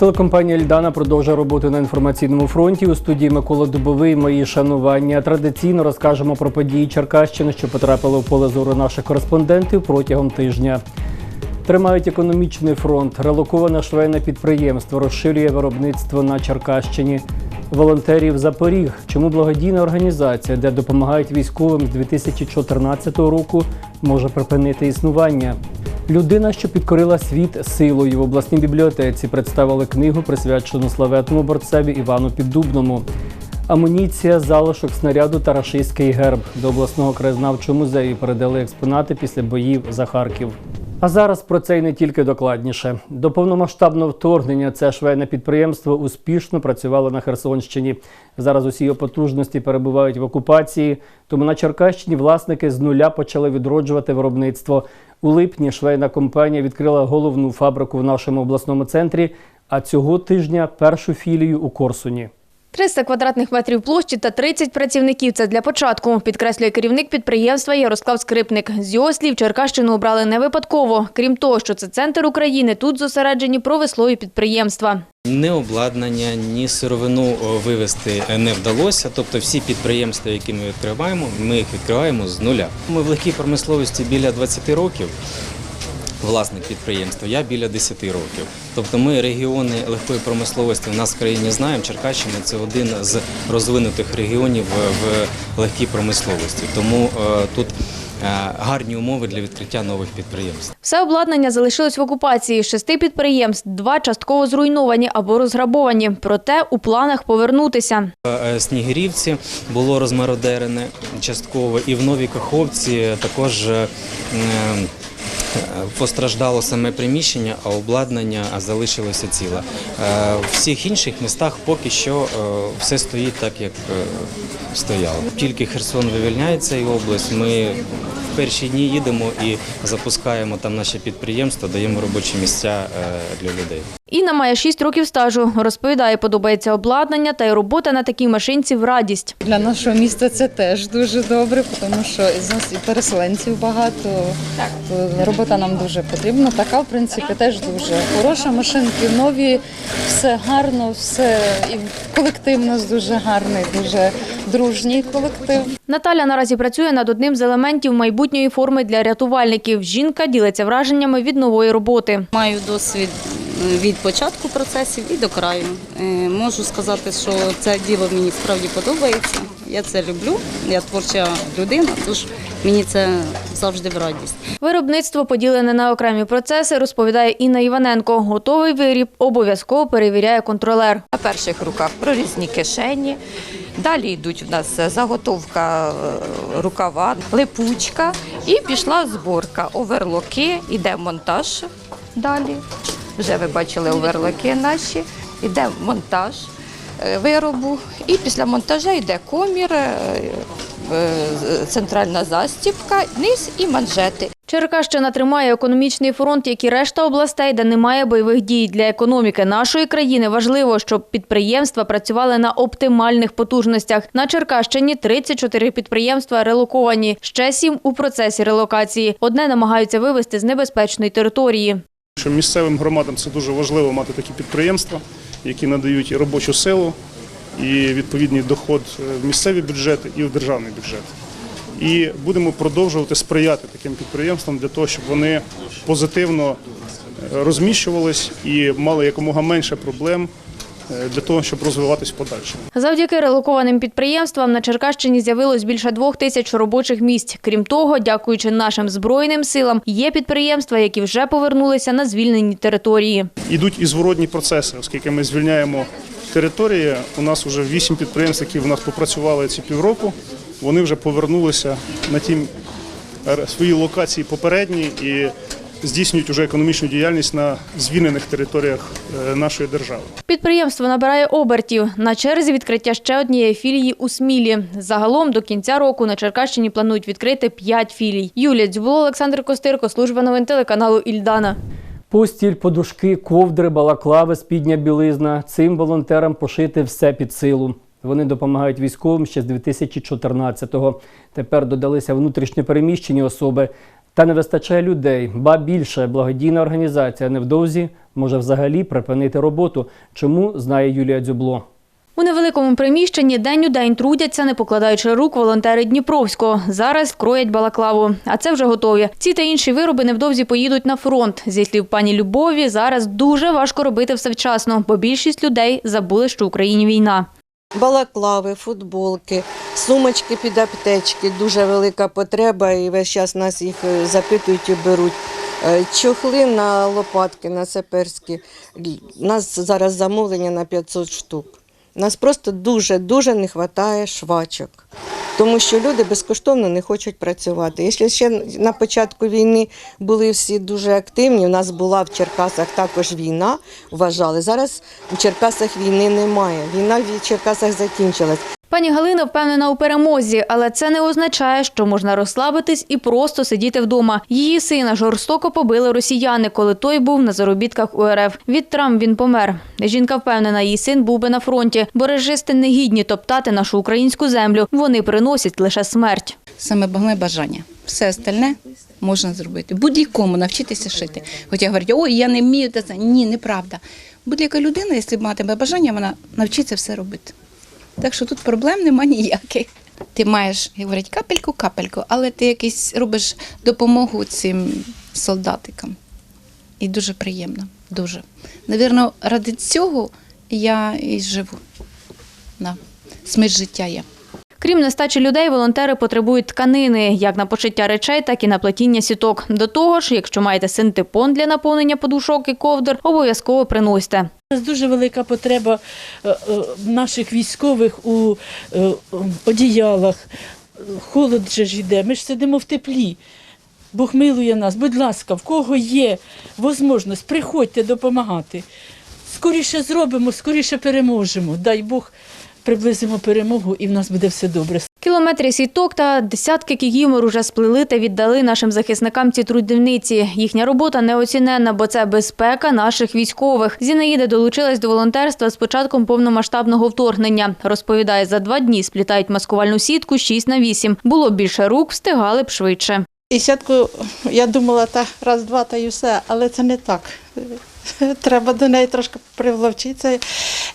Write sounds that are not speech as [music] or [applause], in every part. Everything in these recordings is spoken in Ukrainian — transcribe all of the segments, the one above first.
Телекомпанія Ільдана продовжує роботу на інформаційному фронті. У студії Микола Дубовий. Мої шанування. Традиційно розкажемо про події Черкащини, що потрапили в поле зору наших кореспондентів протягом тижня. Тримають економічний фронт. Релоковане швейне підприємство розширює виробництво на Черкащині. Волонтерів Запоріг. Чому благодійна організація, де допомагають військовим з 2014 року, може припинити існування? Людина, що підкорила світ силою в обласній бібліотеці, представили книгу, присвячену славетному борцеві Івану Піддубному. Амуніція, залишок снаряду та рашистський герб до обласного краєзнавчого музею передали експонати після боїв за Харків. А зараз про це й не тільки докладніше. До повномасштабного вторгнення це швейне підприємство успішно працювало на Херсонщині. Зараз усі його потужності перебувають в окупації. Тому на Черкащині власники з нуля почали відроджувати виробництво. У липні швейна компанія відкрила головну фабрику в нашому обласному центрі. А цього тижня першу філію у Корсуні. 300 квадратних метрів площі та 30 працівників – це для початку, підкреслює керівник підприємства Ярослав Скрипник. З його слів, Черкащину обрали не випадково. Крім того, що це центр України, тут зосереджені промислові підприємства. Ні обладнання, ні сировину вивезти не вдалося. Тобто всі підприємства, які ми відкриваємо, ми їх відкриваємо з нуля. Ми в легкій промисловості біля 20 років. Власник підприємства, я біля 10 років. Тобто ми регіони легкої промисловості в нас в країні знаємо. Черкащина це один з розвинутих регіонів в легкій промисловості. Тому е, тут е, гарні умови для відкриття нових підприємств. Все обладнання залишилось в окупації. Шести підприємств два частково зруйновані або розграбовані. Проте у планах повернутися. Е, Снігирівці було розмародерене частково, і в Новій Каховці також постраждало саме приміщення, а обладнання залишилося ціле. Е, В всіх інших містах поки що е, все стоїть так, як е, стояло. Тільки Херсон вивільняється і область. Ми в перші дні їдемо і запускаємо там наше підприємство, даємо робочі місця е, для людей. Інна має 6 років стажу. Розповідає, подобається обладнання та й робота на такій машинці в радість. Для нашого міста це теж дуже добре, тому що з нас і переселенців багато. То робота нам дуже потрібна. Така, в принципі, теж дуже хороша. Машинки нові, все гарно, все і колектив у нас дуже гарний, дуже дружній колектив. Наталя наразі працює над одним з елементів майбутньої форми для рятувальників. Жінка ділиться враженнями від нової роботи. Маю досвід е, від початку процесів і до краю. Е, Можу сказати, що це діло мені справді подобається. Я це люблю. Я творча людина, тож мені це завжди в радість. Виробництво поділене на окремі процеси, розповідає Інна Іваненко. Готовий виріб обов'язково перевіряє контролер. На перших руках прорізні кишені. Далі йдуть в нас заготовка е, рукава, липучка і пішла зборка. Оверлоки, іде монтаж далі. Вже ви бачили оверлоки наші, іде монтаж е, виробу. І після монтажу йде комір, е, е, центральна застібка, низ і манжети. Черкащина тримає економічний фронт, як і решта областей, де немає бойових дій. Для економіки нашої країни важливо, щоб підприємства працювали на оптимальних потужностях. На Черкащині 34 підприємства релоковані, ще сім у процесі релокації. Одне намагаються вивезти з небезпечної території. Що місцевим громадам це дуже важливо мати такі підприємства, які надають і робочу силу, і відповідний доход в місцеві бюджети і в державний бюджет. І будемо продовжувати сприяти таким підприємствам для того, щоб вони позитивно е, розміщувались і мали якомога менше проблем е, для того, щоб розвиватись в подальшому. Завдяки релокованим підприємствам на Черкащині з'явилось більше двох тисяч робочих місць. Крім того, дякуючи нашим збройним силам, є підприємства, які вже повернулися на звільнені території. Ідуть і зворотні процеси, оскільки ми звільняємо території. У нас вже вісім підприємств, які в нас попрацювали ці півроку. Вони вже повернулися на ті свої локації попередні і здійснюють вже економічну діяльність на звільнених територіях е, нашої держави. Підприємство набирає обертів. На черзі відкриття ще однієї філії у Смілі. Загалом до кінця року на Черкащині планують відкрити п'ять філій. Юлія Дзюбло, Олександр Костирко, служба новин телеканалу Ільдана. Постіль, подушки, ковдри, балаклави, спідня білизна. Цим волонтерам пошити все під силу. Вони допомагають військовим ще з 2014-го. Тепер додалися внутрішньо переміщені особи. Та не вистачає людей, ба більше благодійна організація невдовзі може взагалі припинити роботу. Чому знає Юлія Дзюбло. У невеликому приміщенні день у день трудяться, не покладаючи рук волонтери Дніпровського. Зараз кроять балаклаву, а це вже готові. Ці та інші вироби невдовзі поїдуть на фронт. Зі слів пані Любові, зараз дуже важко робити все вчасно, бо більшість людей забули, що в Україні війна. Балаклави, футболки, сумочки під аптечки, дуже велика потреба, і весь час нас їх е, запитують і беруть. Е, Чохли на лопатки, на саперські. У нас зараз замовлення на 500 штук. Нас просто дуже-дуже не вистачає швачок, тому що люди безкоштовно не хочуть працювати. Якщо ще на початку війни були всі дуже активні, у нас була в Черкасах також війна, вважали. Зараз у Черкасах війни немає. Війна в Черкасах закінчилась. Пані Галина впевнена у перемозі, але це не означає, що можна розслабитись і просто сидіти вдома. Її сина жорстоко побили росіяни, коли той був на заробітках у РФ. Від травм він помер. Жінка впевнена, її син був би на фронті, бо режисти не гідні топтати нашу українську землю. Вони приносять лише смерть. Саме головне бажання. Все остальне можна зробити. Будь-якому навчитися шити. Хоча говорять, ой, я не вмію це. Ні, неправда. Будь-яка людина, якщо матиме бажання, вона навчиться все робити. Так що тут проблем нема ніяких. Ти маєш, як говорять, капельку, капельку, але ти якийсь робиш допомогу цим солдатикам. І дуже приємно. Дуже. Навірно, ради цього я і живу. Да. Смерть життя є. Крім нестачі людей, волонтери потребують тканини як на пошиття речей, так і на плетіння сіток. До того ж, якщо маєте синтепон для наповнення подушок і ковдр, обов'язково приносьте. Зараз дуже велика потреба е, е, наших військових у е, одіялах. Холод же ж йде, ми ж сидимо в теплі. Бог милує нас. Будь ласка, в кого є можливість, приходьте допомагати. Скоріше зробимо, скоріше переможемо. Дай Бог приблизимо перемогу і в нас буде все добре. Кілометри сіток та десятки кікімор уже сплели та віддали нашим захисникам ці трудівниці. Їхня робота неоціненна, бо це безпека наших військових. Зінаїда долучилась до волонтерства з початком повномасштабного вторгнення. Розповідає, за два дні сплітають маскувальну сітку 6 на 8. Було б більше рук, встигали б швидше. І сітку, я думала, та раз-два та й все, але це не так. [laughs] Треба до неї трошки привловчитися,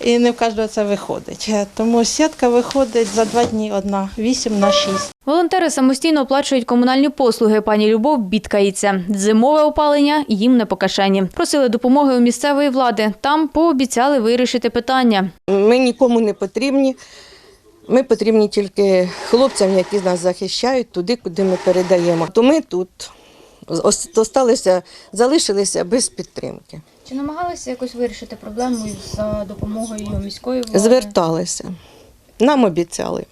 і не в кожного це виходить. Тому сітка виходить за два дні одна, вісім на шість. Волонтери самостійно оплачують комунальні послуги. Пані Любов бідкається. Зимове опалення їм не по кишені. Просили допомоги у місцевої влади. Там пообіцяли вирішити питання. Ми нікому не потрібні. Ми потрібні тільки хлопцям, які нас захищають туди, куди ми передаємо. То ми тут осталися, залишилися без підтримки. Чи намагалися якось вирішити проблему за допомогою міської влади? Зверталися. Нам обіцяли.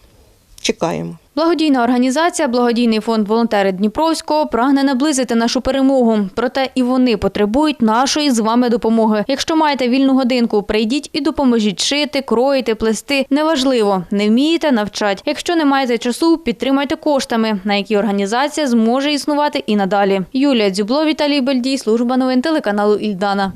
Чекаємо. Благодійна організація Благодійний фонд волонтери Дніпровського прагне наблизити нашу перемогу. Проте і вони потребують нашої з вами допомоги. Якщо маєте вільну годинку, прийдіть і допоможіть шити, кроїти, плести. Неважливо, не вмієте навчать. Якщо не маєте часу, підтримайте коштами, на які організація зможе існувати і надалі. Юлія Дзюбло, Віталій Бельдій, служба новин телеканалу Ільдана.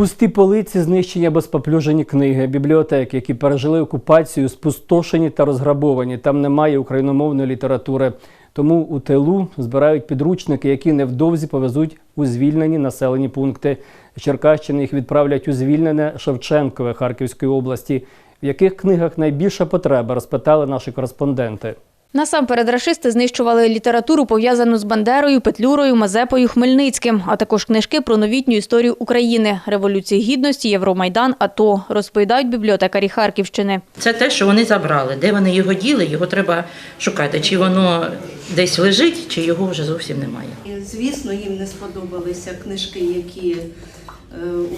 Пусті полиці, знищення безпоплюжені книги, бібліотеки, які пережили окупацію, спустошені та розграбовані. Там немає україномовної літератури. Тому у тилу збирають підручники, які невдовзі повезуть у звільнені населені пункти. Черкащини їх відправлять у звільнене Шевченкове Харківської області. В яких книгах найбільша потреба, розпитали наші кореспонденти. Насамперед рашисти знищували літературу, пов'язану з Бандерою, Петлюрою, Мазепою, Хмельницьким, а також книжки про новітню історію України, Революції Гідності, Євромайдан, АТО, розповідають бібліотекарі Харківщини. Це те, що вони забрали. Де вони його діли, його треба шукати. Чи воно десь лежить, чи його вже зовсім немає. І, Звісно, їм не сподобалися книжки, які е,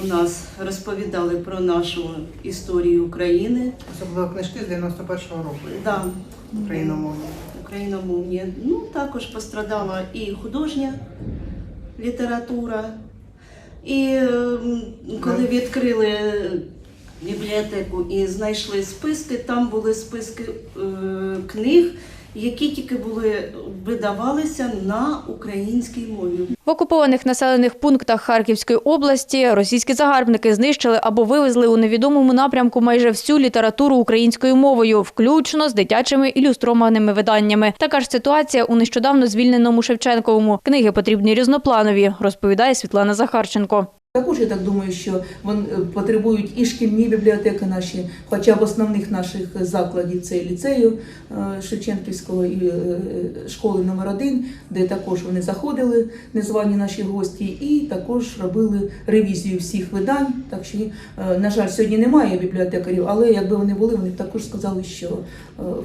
у нас розповідали про нашу історію України. Особливо книжки з 91-го року. Да, Україномовні. україномовні. Ну, також пострадала і художня література. І ем, коли відкрили бібліотеку і знайшли списки, там були списки е, книг, які тільки були видавалися на українській мові. В окупованих населених пунктах Харківської області російські загарбники знищили або вивезли у невідомому напрямку майже всю літературу українською мовою, включно з дитячими ілюстрованими виданнями. Така ж ситуація у нещодавно звільненому Шевченковому. Книги потрібні різнопланові, розповідає Світлана Захарченко. Також я так думаю, що вони е, потребують і шкільні бібліотеки наші, хоча б основних наших закладів це і ліцею е, Шевченківського і е, школи номер 1 де також вони заходили, незвані наші гості, і також робили ревізію всіх видань. Так що, на жаль, сьогодні немає бібліотекарів, але якби вони були, вони також сказали, що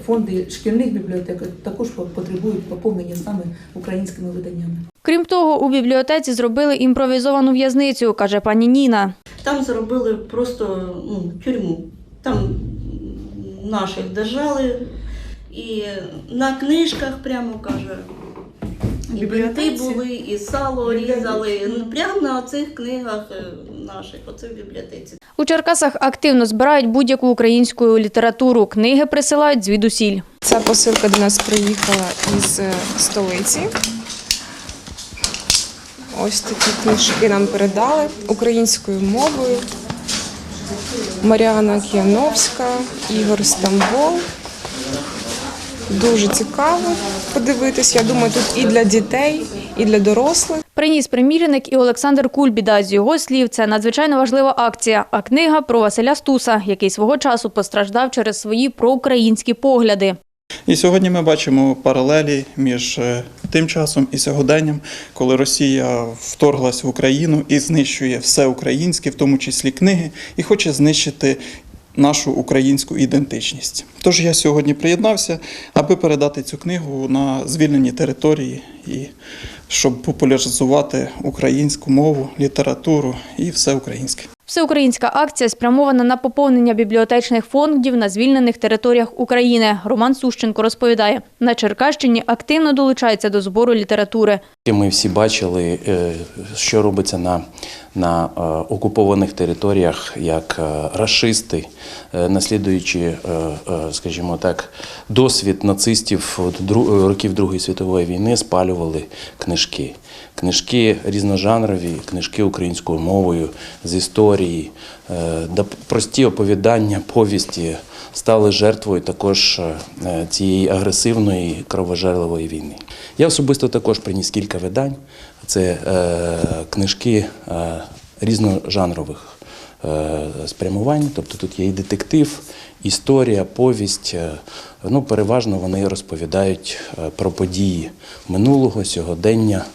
фонди шкільних бібліотек також потребують поповнення саме українськими виданнями. Крім того, у бібліотеці зробили імпровізовану в'язницю, каже пані Ніна. Там зробили просто ну, тюрму. Там наших держали. І на книжках прямо каже. І бинти були, і сало різали. Ну, Прямо на цих книгах е, наших, оце в бібліотеці. У Черкасах активно збирають будь-яку українську літературу. Книги присилають звідусіль. Ця посилка до нас приїхала із е, столиці. Ось такі книжки нам передали українською мовою. Маріана Кіановська, Ігор Стамбол. Дуже цікаво подивитись. Я думаю, тут і для дітей, і для дорослих. Приніс примірник і Олександр Кульбіда. З його слів, це надзвичайно важлива акція. А книга про Василя Стуса, який свого часу постраждав через свої проукраїнські погляди. І сьогодні ми бачимо паралелі між е, тим часом і сьогоденням, коли Росія вторглась в Україну і знищує все українське, в тому числі книги, і хоче знищити нашу українську ідентичність. Тож я сьогодні приєднався, аби передати цю книгу на звільнені території і щоб популяризувати українську мову, літературу і все українське. Всеукраїнська акція спрямована на поповнення бібліотечних фондів на звільнених територіях України. Роман Сущенко розповідає, на Черкащині активно долучається до збору літератури. Ми всі бачили, е, що робиться на, на е, окупованих територіях, як е, рашисти, е, наслідуючи, скажімо так, досвід нацистів років Другої світової війни, спалювали книжки. Книжки різножанрові, книжки українською мовою з історії, е, прості оповідання, повісті стали жертвою також е, цієї агресивної кровожерливої війни. Я особисто також приніс кілька видань. Це е, книжки різножанрових спрямувань. Тобто тут є і детектив, історія, повість. Е, Ну, переважно вони розповідають е, про події минулого, сьогодення,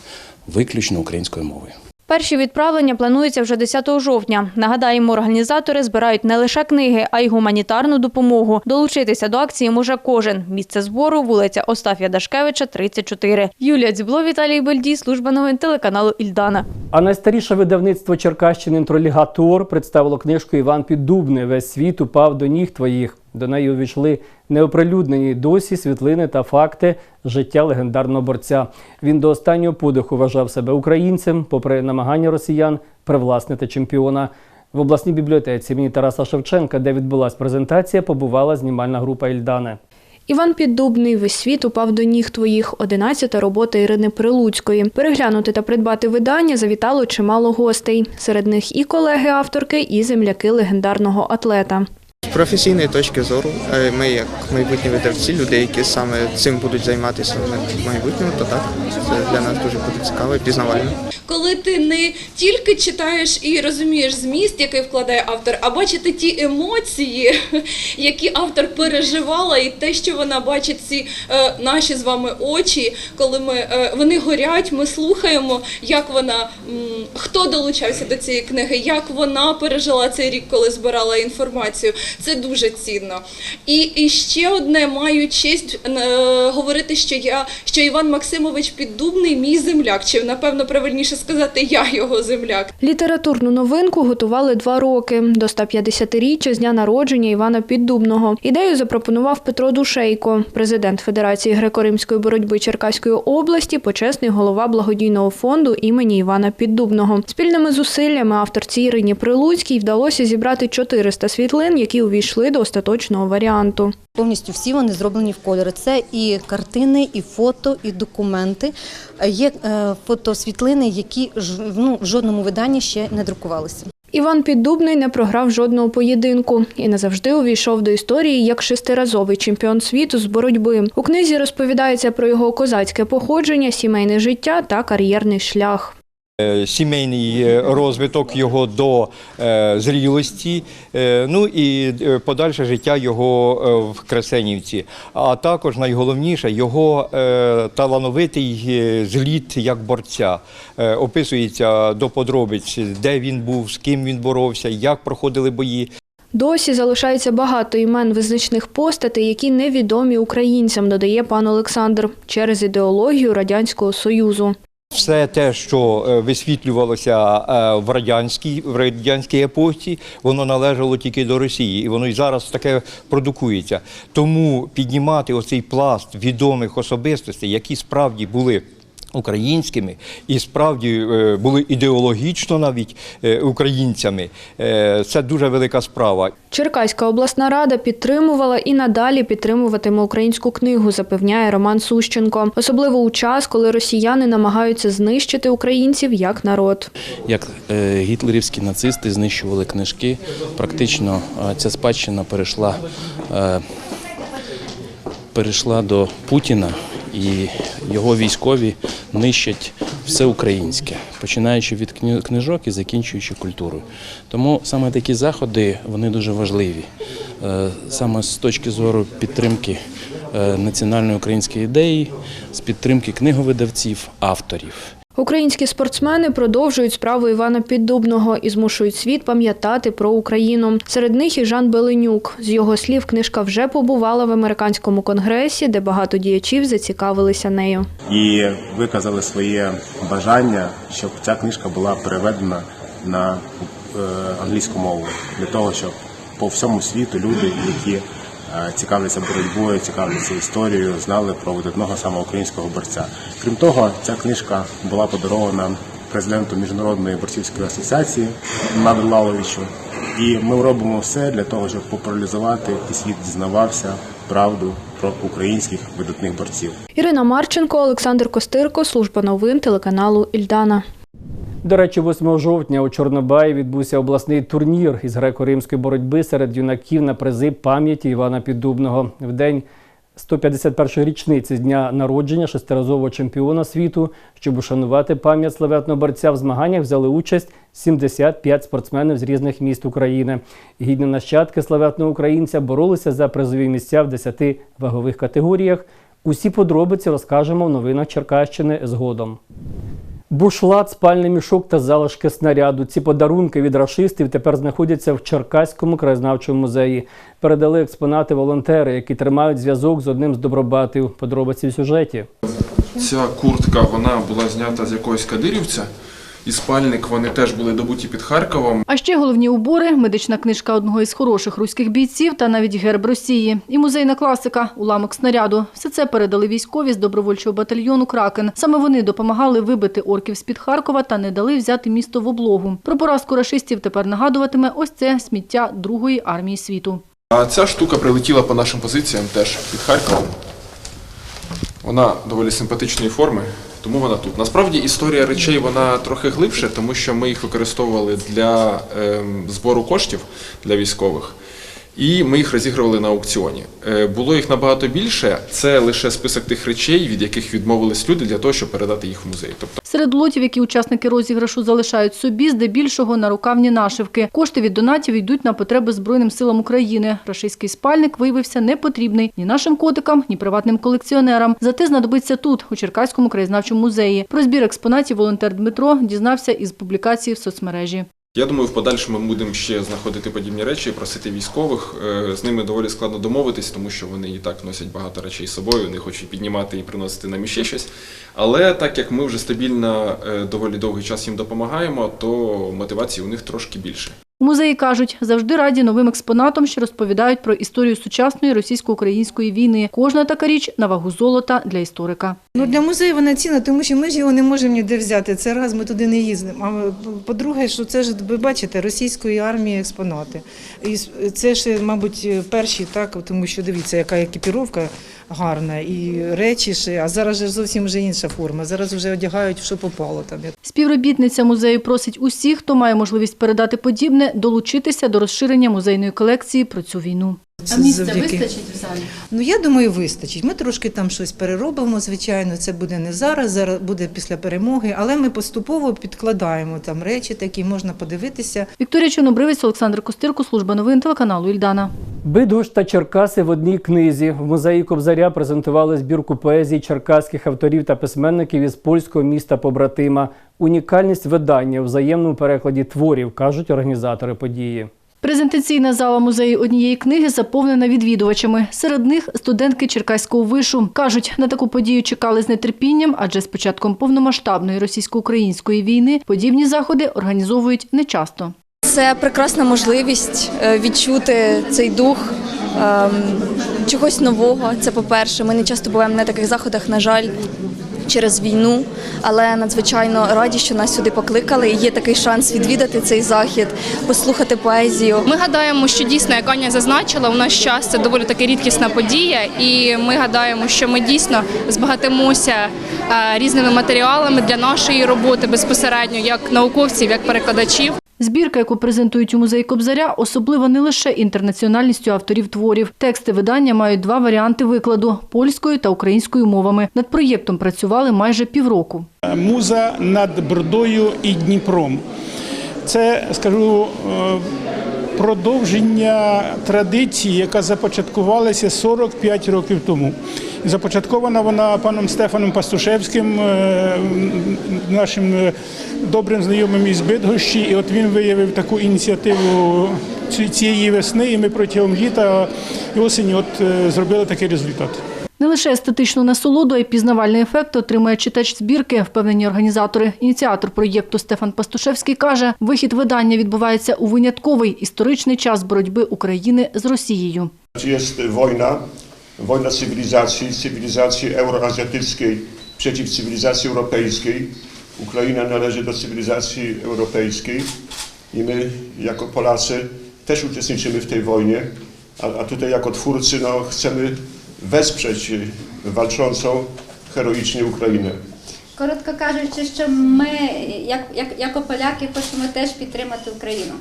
виключно українською мовою. Перші відправлення плануються вже 10 жовтня. Нагадаємо, організатори збирають не лише книги, а й гуманітарну допомогу. Долучитися до акції може кожен. Місце збору вулиця Остафія Дашкевича, 34. Юлія Дзюбло, Віталій Бельдій, служба новин телеканалу Ільдана. А найстаріше видавництво Черкащини інтролігатор представило книжку Іван Піддубний Весь світ упав до ніг твоїх. До неї увійшли неоприлюднені досі світлини та факти життя легендарного борця. Він до останнього подиху вважав себе українцем, попри намагання росіян привласнити чемпіона. В обласній бібліотеці імені Тараса Шевченка, де відбулась презентація, побувала знімальна група Ільдани. Іван Піддубний весь світ упав до ніг твоїх. Одинадцята робота Ірини Прилуцької. Переглянути та придбати видання завітало чимало гостей. Серед них і колеги авторки, і земляки легендарного атлета. Професійної точки зору, е, ми як майбутні видавці, люди, які саме цим будуть займатися в майбутньому, то так, це для нас дуже буде цікаво і пізнавально. коли ти не тільки читаєш і розумієш зміст, який вкладає автор, а бачити ті емоції, [laughs] які автор переживала, і те, що вона бачить ці е, наші з вами очі, коли ми е, вони горять, ми слухаємо, як вона м, хто долучався до цієї книги, як вона пережила цей рік, коли збирала інформацію. Це дуже цінно. І, і ще одне маю честь е, говорити, що я що Іван Максимович Піддубний мій земляк, чи напевно правильніше сказати, я його земляк. Літературну новинку готували два роки до 150-річчя з дня народження Івана Піддубного. Ідею запропонував Петро Душейко, президент Федерації греко-римської боротьби Черкаської області, почесний голова благодійного фонду імені Івана Піддубного. Спільними зусиллями авторці Ірині Прилуцькій вдалося зібрати 400 світлин, які увійшли увійшли до остаточного варіанту. Повністю всі вони зроблені в кольори. Це і картини, і фото, і документи. Є е, фотосвітлини, які ну, в жодному виданні ще не друкувалися. Іван Піддубний не програв жодного поєдинку і назавжди увійшов до історії як шестиразовий чемпіон світу з боротьби. У книзі розповідається про його козацьке походження, сімейне життя та кар'єрний шлях. Е, Сімейний е, розвиток його до е, зрілості, ну і подальше життя його в Кресенівці. А також найголовніше його талановитий зліт як борця. Описується до подробиць, де він був, з ким він боровся, як проходили бої. Досі залишається багато імен визначних постатей, які невідомі українцям, додає пан Олександр, через ідеологію Радянського Союзу. Все те, що е, висвітлювалося е, в радянській в радянській епохі, воно належало тільки до Росії, і воно і зараз таке продукується. Тому піднімати оцей пласт відомих особистостей, які справді були. Українськими і справді е, були ідеологічно навіть е, українцями. Е, Це дуже велика справа. Черкаська обласна рада підтримувала і надалі підтримуватиме українську книгу, запевняє Роман Сущенко. Особливо у час, коли росіяни намагаються знищити українців як народ. Як гітлерівські нацисти знищували книжки, практично ця спадщина перейшла, перейшла до Путіна, і його військові нищать все українське, починаючи від книжок і закінчуючи культурою. Тому саме такі заходи вони дуже важливі. Е, Саме з точки зору підтримки е, національної української ідеї, з підтримки книговидавців, авторів. Українські спортсмени продовжують справу Івана Піддубного і змушують світ пам'ятати про Україну. Серед них і Жан Беленюк. З його слів, книжка вже побувала в американському конгресі, де багато діячів зацікавилися нею. і виказали своє бажання, щоб ця книжка була переведена на е, англійську мову для того, щоб по всьому світу люди, які цікавляться боротьбою, цікавляться історією, знали про видатного саме українського борця. Крім того, ця книжка була подарована президенту міжнародної борцівської асоціації Наду Лаловичу. І ми робимо все для того, щоб популяризувати і світ дізнавався правду про українських видатних борців. Ірина Марченко, Олександр Костирко, служба новин телеканалу Ільдана. До речі, 8 жовтня у Чорнобаї відбувся обласний турнір із греко-римської боротьби серед юнаків на призи пам'яті Івана Піддубного. В день 151-ї річниці з дня народження шестиразового чемпіона світу, щоб ушанувати пам'ять славетного борця в змаганнях, взяли участь 75 спортсменів з різних міст України. Гідні нащадки славетного українця боролися за призові місця в 10 вагових категоріях. Усі подробиці розкажемо в новинах Черкащини згодом. Бушлат, спальний мішок та залишки снаряду. Ці подарунки від рашистів тепер знаходяться в Черкаському краєзнавчому музеї. Передали експонати волонтери, які тримають зв'язок з одним з добробатів. Подробиці в сюжеті. Ця куртка вона була знята з якогось кадирівця. І спальник вони теж були добуті під Харковом. А ще головні убори, медична книжка одного із хороших руських бійців та навіть герб Росії. І музейна класика уламок снаряду. Все це передали військові з добровольчого батальйону Кракен. Саме вони допомагали вибити орків з-під Харкова та не дали взяти місто в облогу. Про поразку рашистів тепер нагадуватиме ось це сміття Другої армії світу. А ця штука прилетіла по нашим позиціям теж під Харковом. Вона доволі симпатичної форми, тому вона тут. Насправді історія речей вона трохи глибше, тому що ми їх використовували для ем, збору коштів для військових. І ми їх розігрували на аукціоні. Е, Було їх набагато більше. Це лише список тих речей, від яких відмовились люди для того, щоб передати їх в музей. Тобто Серед лотів, які учасники розіграшу залишають собі, здебільшого на рукавні нашивки. Кошти від донатів йдуть на потреби Збройним силам України. Рашистський спальник виявився непотрібний ні нашим котикам, ні приватним колекціонерам. Зате знадобиться тут, у Черкаському краєзнавчому музеї. Про збір експонатів волонтер Дмитро дізнався із публікації в соцмережі. Я думаю, в подальшому ми будемо ще знаходити подібні речі, просити військових. Е, З ними доволі складно домовитись, тому що вони і так носять багато речей з собою, не хочуть піднімати і приносити нам іще щось. Але так як ми вже стабільно е, доволі довгий час їм допомагаємо, то мотивації у них трошки більше. Музеї кажуть, завжди раді новим експонатам, що розповідають про історію сучасної російсько-української війни. Кожна така річ на вагу золота для історика. Ну для музею вона цінна, тому що ми ж його не можемо ніде взяти. Це раз ми туди не їздимо. А по-друге, що це ж ви бачите російської армії експонати. І це ж, мабуть, перші так, тому що дивіться, яка екіпіровка гарна, і речі ще. А зараз же зовсім вже інша форма. Зараз вже одягають, що попало там. Співробітниця музею просить усіх, хто має можливість передати подібне, долучитися до розширення музейної колекції про цю війну. Це завдяки- Ну я думаю, вистачить. Ми трошки там щось переробимо. Звичайно, це буде не зараз, зараз буде після перемоги, але ми поступово підкладаємо там речі, такі можна подивитися. Вікторія Чорнобривець, Олександр Костирко, служба новин телеканалу Ільдана. Бидгуш та Черкаси в одній книзі. В музеї Кобзаря презентували збірку поезії черкаських авторів та письменників із польського міста побратима. Унікальність видання у взаємному перекладі творів, кажуть організатори події. Презентаційна зала музею однієї книги заповнена відвідувачами. Серед них студентки Черкаського вишу. Кажуть, на таку подію чекали з нетерпінням, адже з початком повномасштабної російсько-української війни подібні заходи організовують нечасто. Це прекрасна можливість е, відчути цей дух ем, чогось нового. Це по-перше. Ми не часто буваємо на таких заходах, на жаль, через війну, але надзвичайно раді, що нас сюди покликали. І є такий шанс відвідати цей захід, послухати поезію. Ми гадаємо, що дійсно, як Аня зазначила, у наш час це доволі таки рідкісна подія, і ми гадаємо, що ми дійсно збагатимося е, різними матеріалами для нашої роботи безпосередньо, як науковців, як перекладачів. Збірка, яку презентують у музеї Кобзаря, особлива не лише інтернаціональністю авторів творів. Тексти видання мають два варіанти викладу польською та українською мовами. Над проєктом працювали майже півроку. Муза над Бродою і Дніпром. Це, скажу, е, продовження традиції, яка започаткувалася 45 років тому. Започаткована вона паном Стефаном Пастушевським, е, нашим е, добрим знайомим із Бидгощі. І от він виявив таку ініціативу цієї весни, і ми протягом літа і осені от е, зробили такий результат. Не лише естетичну насолоду, а й пізнавальний ефект отримує читач збірки, впевнені організатори. Ініціатор проєкту Стефан Пастушевський каже, вихід видання відбувається у винятковий історичний час боротьби України з Росією. Jest wojna, wojna cywilizacji, cywilizacji euroazjatyckiej przeciw cywilizacji europejskiej. Ukraina należy do cywilizacji europejskiej i my jako Polacy też uczestniczymy w tej wojnie, a, a tutaj jako twórcy no, chcemy wesprzeć walczącą heroicznie Ukrainę. Коротко кажучи, що ми, як, як, як поляки, хочемо теж підтримати Україну.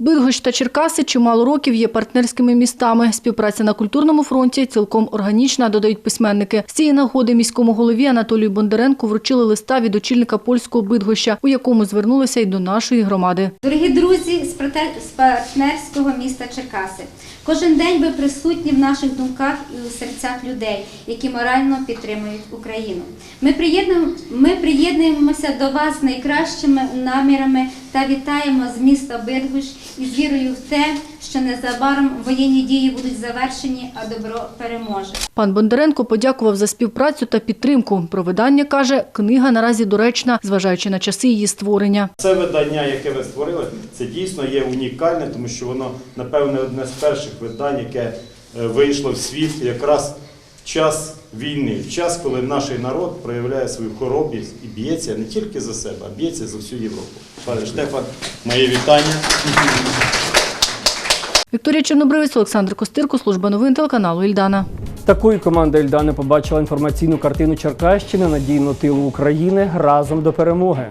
Бидгощ та Черкаси чимало років є партнерськими містами. Співпраця на культурному фронті цілком органічна, додають письменники. З цієї нагоди міському голові Анатолію Бондаренку вручили листа від очільника польського Бидгоща, у якому звернулися й до нашої громади. Дорогі друзі з партнерського міста Черкаси. Кожен день ви присутні в наших думках і у серцях людей, які морально підтримують Україну. Ми приєднуємо, ми приєднуємося до вас найкращими намірами та вітаємо з міста Бидгуш із вірою в те, що незабаром воєнні дії будуть завершені, а добро переможе. Пан Бондаренко подякував за співпрацю та підтримку. Про видання каже, книга наразі доречна, зважаючи на часи її створення. Це видання, яке ви створили, це дійсно є унікальне, тому що воно, напевне, одне з перших видань, яке е, вийшло в світ якраз час війни, в час, коли наш народ проявляє свою хоробрість і б'ється не тільки за себе, а б'ється за всю Європу. Пане Штефан, моє вітання. Вікторія Чорнобривець, Олександр Костирко, служба новин телеканалу Ільдана. Такою команда Ільдани побачила інформаційну картину Черкащини надійно тилу України разом до перемоги.